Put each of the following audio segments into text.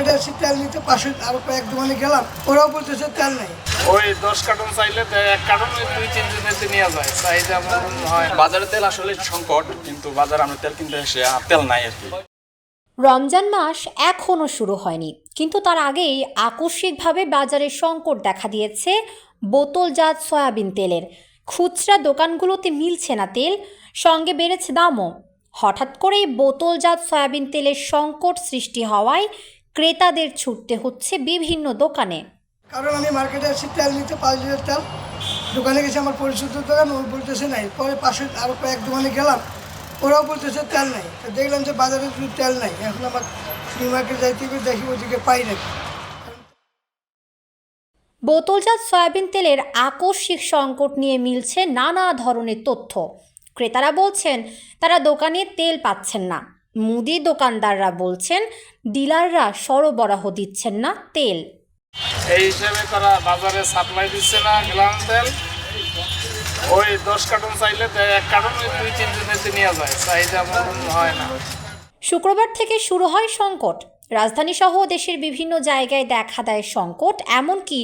এটা এসে তেল নিতে পাশে আরও কয়েক দোকানে গেলাম ওরাও বলতেছে তেল নাই। ওই দশ কার্টন চাইলে এক কার্টন দুই তিন দিনের নিয়ে যায় চাহিদা হয় বাজারে তেল আসলে সংকট কিন্তু বাজারে আমরা তেল কিনতে এসে আর তেল নাই আর কি। রমজান মাস এখনও শুরু হয়নি কিন্তু তার আগেই আকস্মিকভাবে বাজারে সংকট দেখা দিয়েছে বোতলজাত সয়াবিন তেলের। খুচরা দোকানগুলোতে মিলছে না তেল সঙ্গে বেড়েছে দামও। হঠাৎ করেই বোতলজাত সয়াবিন তেলের সংকট সৃষ্টি হওয়ায় ক্রেতাদের ছুটতে হচ্ছে বিভিন্ন দোকানে। কারণ আমি মার্কেটে এসে তেল নিতে পাঁচ লিটার তেল দোকানে গেছে আমার পরিচিত দোকান ও বলতেছে নাই। পরে পাশে আরও কয়েক দোকানে গেলাম ওরাও বলতেছে তেল নাই। তো দেখলাম যে বাজারে শুধু তেল নাই। এখন আমার নিউ মার্কেট যাইতে হবে দেখি ওদিকে পাই নাকি বোতলজাত সয়াবিন তেলের আকস্মিক সংকট নিয়ে মিলছে নানা ধরনের তথ্য। ক্রেতারা বলছেন তারা দোকানে তেল পাচ্ছেন না। মুদি দোকানদাররা বলছেন ডিলাররা সরবরাহ দিচ্ছেন না তেল। এই হিসেবে তারা বাজারে সাপ্লাই দিচ্ছে না গ্লাম তেল। ওই দশ কার্টন চাইলে এক কার্টন দুই তিন দিনের নিয়ে যায়। চাহিদা মতন হয় না। শুক্রবার থেকে শুরু হয় সংকট। রাজধানী সহ দেশের বিভিন্ন জায়গায় দেখা দেয় সংকট এমনকি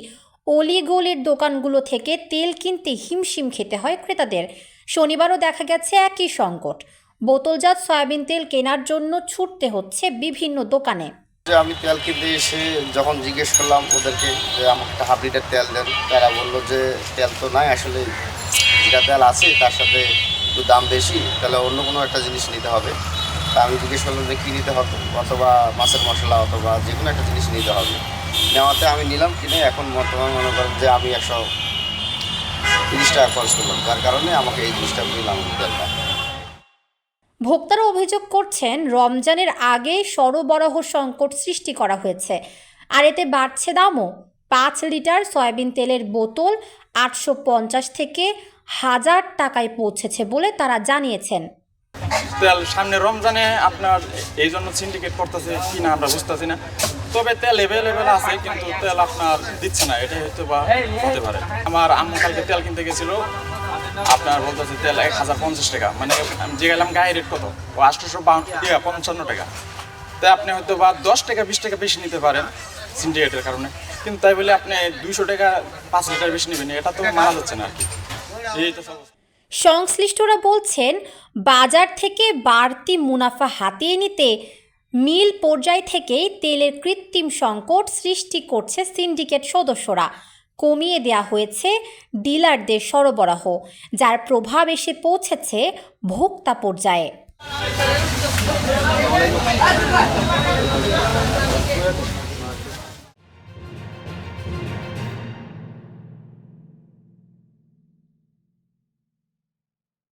অলিগলির দোকানগুলো থেকে তেল কিনতে হিমশিম খেতে হয় ক্রেতাদের। শনিবারও দেখা গেছে একই সংকট। বোতলজাত সয়াবিন তেল কেনার জন্য ছুটতে হচ্ছে বিভিন্ন দোকানে। আমি তেল কিনতে এসে যখন জিজ্ঞেস করলাম ওদেরকে যে আমাকে একটা হাফ লিটার তেল দেন, তারা বলল যে তেল তো নাই, আসলে যেটা তেল আছে তার সাথে একটু দাম বেশি, তাহলে অন্য কোনো একটা জিনিস নিতে হবে। তা আমি জিজ্ঞেস করলাম যে কী নিতে হবে, অথবা মাছের মশলা অথবা যে কোনো একটা জিনিস নিতে হবে। নেওয়াতে আমি নিলাম, কিনে এখন বর্তমান মনে করেন যে আমি একশো তিরিশ টাকা খরচ করলাম, যার কারণে আমাকে এই জিনিসটা নিলাম তেলটা। ভোক্তারা অভিযোগ করছেন, রমজানের আগে সরবরাহ সংকট সৃষ্টি করা হয়েছে। আর এতে বাড়ছে দামও। পাঁচ লিটার সয়াবিন তেলের বোতল আটশো পঞ্চাশ থেকে হাজার টাকায় পৌঁছেছে বলে তারা জানিয়েছেন। সামনে রমজানে আপনার এই জন্য সিন্ডিকেট করতেছে কি না আমরা বুঝতেছি না। তবে তেল অ্যাভেলেবেল আছে, কিন্তু তেল আপনার দিচ্ছে না এটা হয়তো বা হতে পারে। আমার আম্মু কালকে তেল কিনতে গেছিল, আপনার বলতেছে তেল এক হাজার পঞ্চাশ টাকা মানে আমি যে গেলাম গায়ে রেট কত? ও আটশোশো পঞ্চান্ন টাকা। তাই আপনি হয়তো বা দশ টাকা, বিশ টাকা বেশি নিতে পারেন সিন্ডিকেটের কারণে। কিন্তু তাই বলে আপনি দুইশো টাকা, পাঁচ লিটার বেশি নেবেন, এটা তো মানা যাচ্ছে না আর কি। এই তো সংশ্লিষ্টরা বলছেন, বাজার থেকে বাড়তি মুনাফা হাতিয়ে নিতে মিল পর্যায় থেকেই তেলের কৃত্রিম সংকট সৃষ্টি করছে সিন্ডিকেট সদস্যরা। কমিয়ে দেয়া হয়েছে ডিলারদের সরবরাহ, যার প্রভাব এসে পৌঁছেছে ভোক্তা পর্যায়ে।